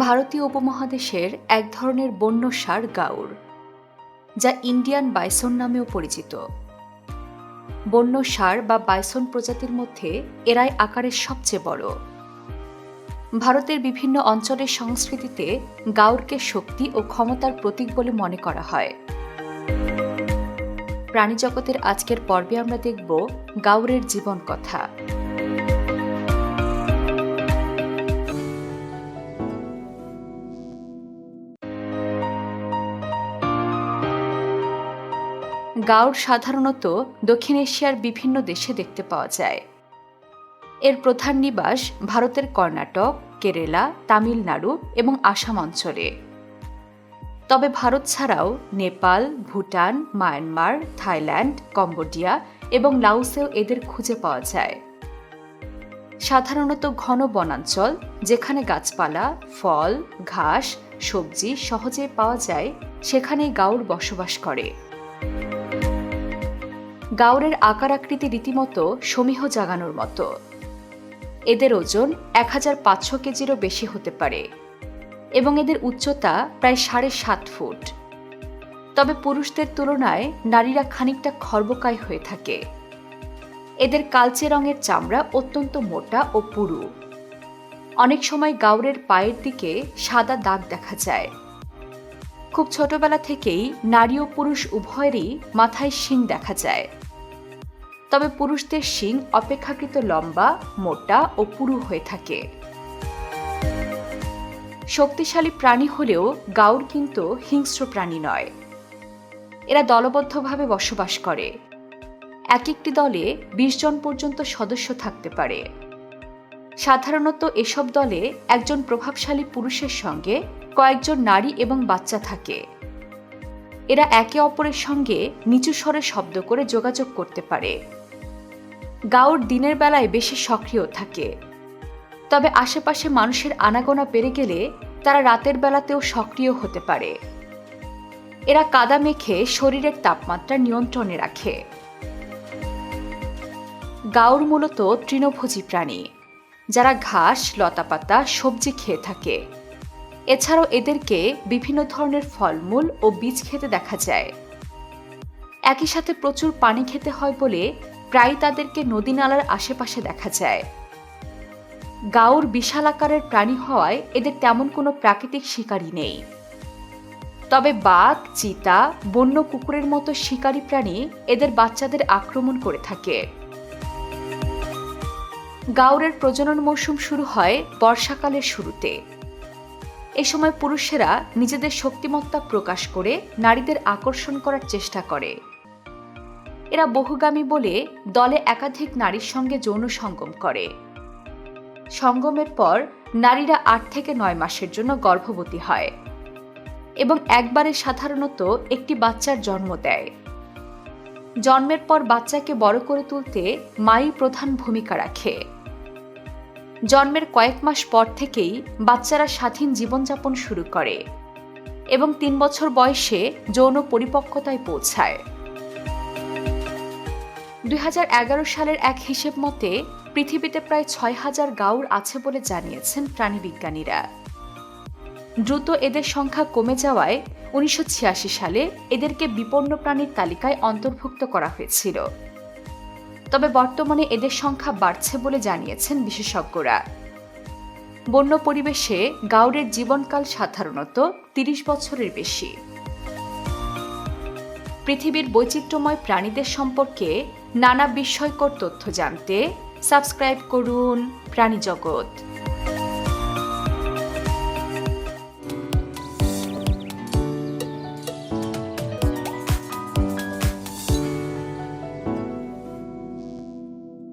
ভারতীয় উপমহাদেশের এক ধরনের বন্য সার গাউর, যা ইন্ডিয়ান বাইসন নামেও পরিচিত। বন্য সার বা বাইসন প্রজাতির মধ্যে এরাই আকারের সবচেয়ে বড়। ভারতের বিভিন্ন অঞ্চলের সংস্কৃতিতে গাউরকে শক্তি ও ক্ষমতার প্রতীক বলে মনে করা হয়। প্রাণীজগতের আজকের পর্বে আমরা দেখব গাউরের জীবন কথা। গাউর সাধারণত দক্ষিণ এশিয়ার বিভিন্ন দেশে দেখতে পাওয়া যায়। এর প্রধান নিবাস ভারতের কর্ণাটক, কেরালা, তামিলনাড়ু এবং আসাম অঞ্চলে। তবে ভারত ছাড়াও Nepal, Bhutan, Myanmar, Thailand, Cambodia এবং লাউসেও এদের খুঁজে পাওয়া যায়। সাধারণত ঘন বনাঞ্চল, যেখানে গাছপালা, ফল, ঘাস, সবজি সহজে পাওয়া যায়, সেখানেই গাউর বসবাস করে। গাউরের আকার আকৃতি রীতিমতো সমীহ জাগানোর মতো। এদের ওজন এক হাজার পাঁচশো কেজিরও বেশি হতে পারে এবং এদের উচ্চতা প্রায় সাড়ে সাত ফুট। তবে পুরুষদের তুলনায় নারীরা খানিকটা খর্বকায় হয়ে থাকে। এদের কালচে রঙের চামড়া অত্যন্ত মোটা ও পুরু। অনেক সময় গাউরের পায়ের দিকে সাদা দাগ দেখা যায়। খুব ছোটবেলা থেকেই নারী ও পুরুষ উভয়েরই মাথায় শিং দেখা যায়। তবে পুরুষদের শিং অপেক্ষাকৃত লম্বা, মোটা ও পুরু হয়ে থাকে। শক্তিশালী প্রাণী হলেও গাউর কিন্তু হিংস্র প্রাণী নয়। এরা দলবদ্ধভাবে বসবাস করে। এক একটি দলে বিশ জন পর্যন্ত সদস্য থাকতে পারে। সাধারণত এসব দলে একজন প্রভাবশালী পুরুষের সঙ্গে কয়েকজন নারী এবং বাচ্চা থাকে। এরা একে অপরের সঙ্গে নিচু স্বরে শব্দ করে যোগাযোগ করতে পারে। গাউর দিনের বেলায় বেশি সক্রিয় থাকে। তবে আশেপাশে মানুষের আনাগোনা বেড়ে গেলে তারা রাতের বেলাতেও সক্রিয় হতে পারে। এরা কাদা মেখে শরীরের তাপমাত্রা নিয়ন্ত্রণে রাখে। গাউর মূলত তৃণভোজী প্রাণী, যারা ঘাস, লতাপাতা, সবজি খেয়ে থাকে। এছাড়াও এদেরকে বিভিন্ন ধরনের ফলমূল ও বীজ খেতে দেখা যায়। একই সাথে প্রচুর পানি খেতে হয় বলে প্রায় তাদেরকে নদী নালার আশেপাশে দেখা যায়। গাউর বিশাল আকারের প্রাণী হওয়ায় এদের তেমন কোনো প্রাকৃতিক শিকারী নেই। তবে বাঘ, চিতা, বন্য কুকুরের মতো শিকারী প্রাণী এদের বাচ্চাদের আক্রমণ করে থাকে। গাউরের প্রজনন মৌসুম শুরু হয় বর্ষাকালের শুরুতে। এ সময় পুরুষেরা নিজেদের শক্তিমত্তা প্রকাশ করে নারীদের আকর্ষণ করার চেষ্টা করে। এরা বহুগামী বলে দলে একাধিক নারীর সঙ্গে যৌন সঙ্গম করে। সঙ্গমের পর নারীরা আট থেকে নয় মাসের জন্য গর্ভবতী হয় এবং একবারে সাধারণত একটি বাচ্চার জন্ম দেয়। জন্মের পর বাচ্চাকে বড় করে তুলতে মাই প্রধান ভূমিকা রাখে। জন্মের কয়েক মাস পর থেকেই বাচ্চারা স্বাধীন জীবনযাপন শুরু করে এবং তিন বছর বয়সে যৌন পরিপক্কতায় পৌঁছায়। দুই হাজার এগারো সালের এক হিসেব মতে পৃথিবীতে প্রায় ছয় হাজার গাউর আছে বলে জানিয়েছেন প্রাণীবিজ্ঞানীরা দ্রুত এদের সংখ্যা কমে যাওয়ায় উনিশশো ছিয়াশি সালে এদেরকে বিপন্ন প্রাণীর তালিকায় অন্তর্ভুক্ত করা হয়েছিল। তবে বর্তমানে এদের সংখ্যা বাড়ছে বলে জানিয়েছেন বিশেষজ্ঞরা। বন্য পরিবেশে গাউরের জীবনকাল সাধারণত তিরিশ বছরের বেশি। পৃথিবীর বৈচিত্র্যময় প্রাণীদের সম্পর্কে নানা বিস্ময়কর তথ্য জানতে সাবস্ক্রাইব করুন প্রাণী জগৎ